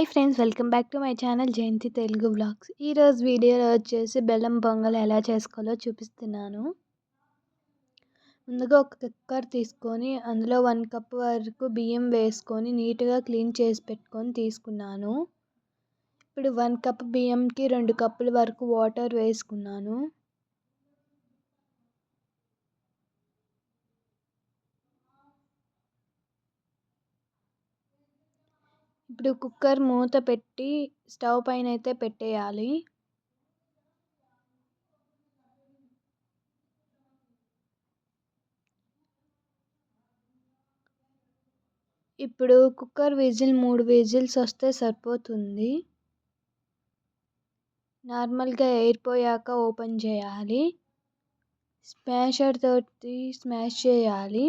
Hi friends welcome back to my channel Jayanthi Telugu blogs ఈరోజు వీడియోలో వచ్చేసి బెల్లం పొంగల్ ఎలా చేసుకోవాలో చూపిస్తున్నాను. ముందుగా ఒక కుక్కర్ తీసుకొని అందులో వన్ కప్ వరకు బియ్యం వేసుకొని నీట్గా క్లీన్ చేసి పెట్టుకొని తీసుకున్నాను. ఇప్పుడు వన్ కప్ బియ్యంకి రెండు కప్పుల వరకు వాటర్ వేసుకున్నాను. ఇప్పుడు కుక్కర్ మూత పెట్టి స్టవ్ పైన అయితే పెట్టేయాలి. ఇప్పుడు కుక్కర్ విజిల్ మూడు విజిల్స్ వస్తే సరిపోతుంది. నార్మల్గా ఎయిర్ పోయాక ఓపెన్ చేయాలి. స్మాషర్ తోటి స్మాష్ చేయాలి.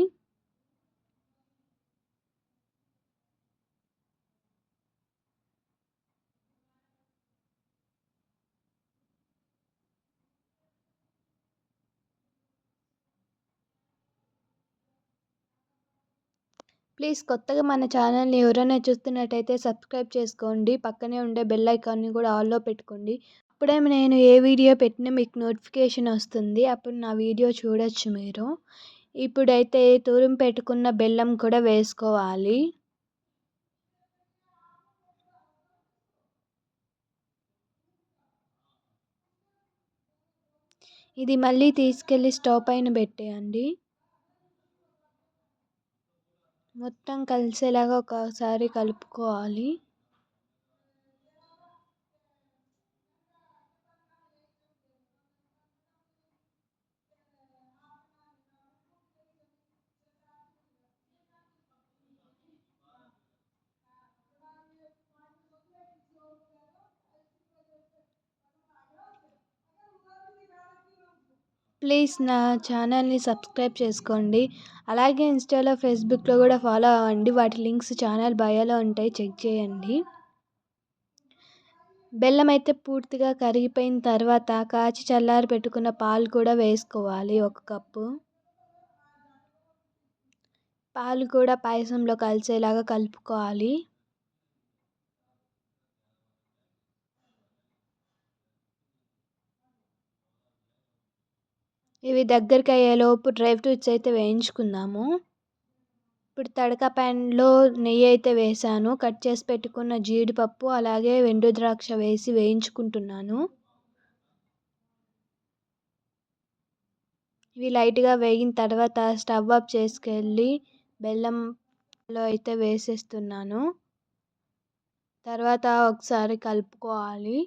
ప్లీజ్ కొత్తగా మన ఛానల్ని ఎవరైనా చూస్తున్నట్టయితే సబ్స్క్రైబ్ చేసుకోండి. పక్కనే ఉండే బెల్ ఐకాన్ని కూడా ఆల్లో పెట్టుకోండి. అప్పుడే నేను ఏ వీడియో పెట్టినా మీకు నోటిఫికేషన్ వస్తుంది. అప్పుడు నా వీడియో చూడొచ్చు మీరు. ఇప్పుడైతే తూరం పెట్టుకున్న బెల్లం కూడా వేసుకోవాలి. ఇది మళ్ళీ తీసుకెళ్ళి స్టవ్ పైన పెట్టేయండి. మొత్తం కలిసేలాగా ఒకసారి కలుపుకోవాలి. ప్లీజ్ నా ఛానల్ని సబ్స్క్రైబ్ చేసుకోండి. అలాగే ఇన్స్టాలో ఫేస్బుక్లో కూడా ఫాలో అవ్వండి. వాటి లింక్స్ ఛానల్ బయోలో ఉంటాయి. చెక్ చేయండి. బెల్లం అయితే పూర్తిగా కరిగిపోయిన తర్వాత కాచి చల్లారి పెట్టుకున్న పాలు కూడా వేసుకోవాలి. ఒక కప్పు. పాలు కూడా పాయసంలో కలిసేలాగా కలుపుకోవాలి. ఇవి దగ్గరికి అయ్యేలోపు డ్రై ఫ్రూట్స్ అయితే వేయించుకుందాము. ఇప్పుడు తడక ప్యాన్లో నెయ్యి అయితే వేసాను. కట్ చేసి పెట్టుకున్న జీడిపప్పు అలాగే ఎండు ద్రాక్ష వేసి వేయించుకుంటున్నాను. ఇవి లైట్గా వేగిన తర్వాత స్టవ్ ఆఫ్ చేసుకెళ్ళి బెల్లంలో అయితే వేసేస్తున్నాను. తర్వాత ఒకసారి కలుపుకోవాలి.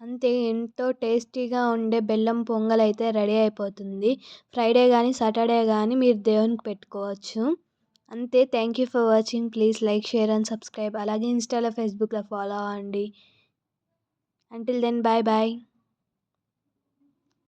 అంతే ఎంతో టేస్టీగా ఉండే బెల్లం పొంగల్ అయితే రెడీ అయిపోతుంది. ఫ్రైడే కానీ సాటర్డే కానీ మీరు దేవునికి పెట్టుకోవచ్చు. అంతే thank you for watching. Please like share and subscribe. అలాగే ఇన్స్టాలో ఫేస్బుక్లో ఫాలో అవ్వండి. Until then bye bye